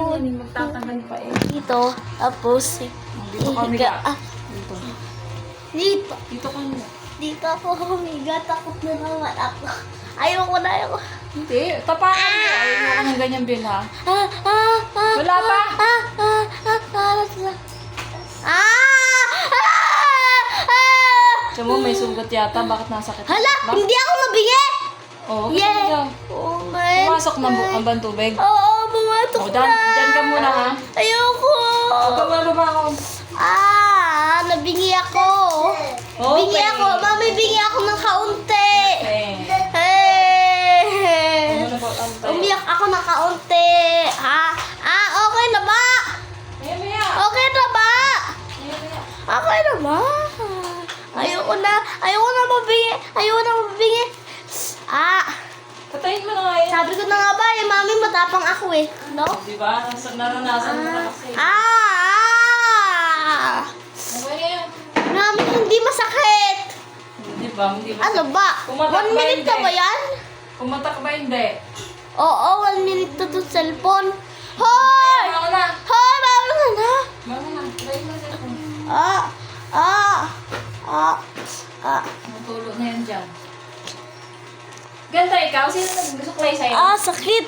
Yung magtatagal pa eh. Dito. Tapos, Dito ka. Ah, Dito. dito. Dito ka. Dito ako humiga. Takot na naman ako. Ayoko na, ayoko. Hindi, tapakan mo. Ayaw mo ka ng ganyan, Bill, ha? Ah, ah, ah, Wala pa? Ah, ah, ah, ah, ah, ah, ah, Tiyan mo, may sugat yata. Bakit nasakit? Hala, Ba? hindi ako nabingi! Oo, oh, Yeah! Oh, man. Pumasok na ang bang tubig. Oo, bumatok O, na. dyan, dyan ka muna, ha? Ayoko. Huwag ka muna ako. Ah, nabingi ako. Bingi Okay. ako. Mami, bingi ako ng kaunti. Eh. Hey. Umiyak ako ng kaunti. Ha? Ah, okay na ba? Okay na ba? Okay na ba? Ayoko na. Ayoko na mabingi. Ayoko na mabingi. Ah, Patayin mo na. Sabi ko na nga ba eh, mami, matapang ako eh. No? Di ba? Nas- Naranasan mo na kasi. Ah! Okay na yan. Mami, hindi masakit. Di ba? Hindi ba? Ano ba? Kumatak One ba minute ka hindi? ba yan? Kumatak ba hindi? Oo, one minute to to cellphone. Hoy! Bango na. Hoy, bawal ka na. Bango na. Try mo na. Ah, ah, ah, ah. Matulog na yan dyan. Ganda ikaw. Sino nagsuklay sa'yo? Ah, sakit.